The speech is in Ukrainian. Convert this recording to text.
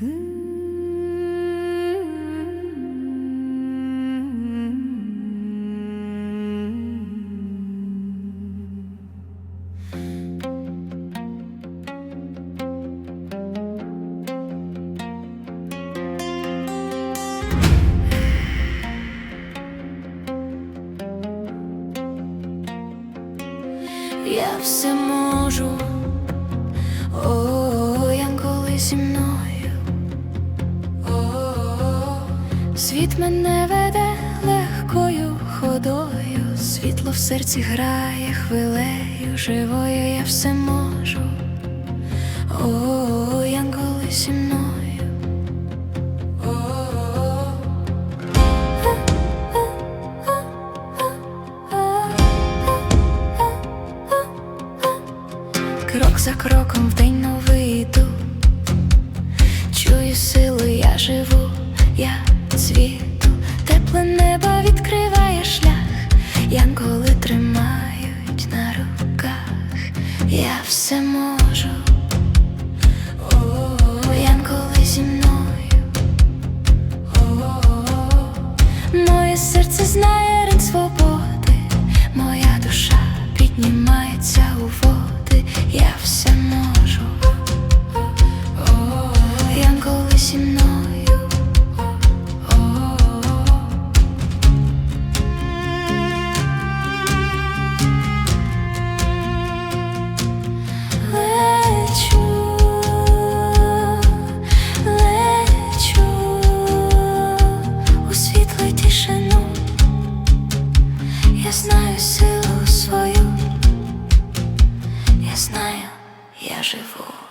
Я все можу, о, мною. О, світ мене веде легкою ходою, світло в серці грає хвилею живою, я все можу. О, янголи зі мною. Крок за кроком в день новий йду Чую сили, я живу, я цвіту, тепле небо відкриває шлях, янголи тримають на руках, я все можу, янголи зі мною, моє серце знає ринг свободи, моя душа піднімається у води, я все силу свою, я знаю, я живу.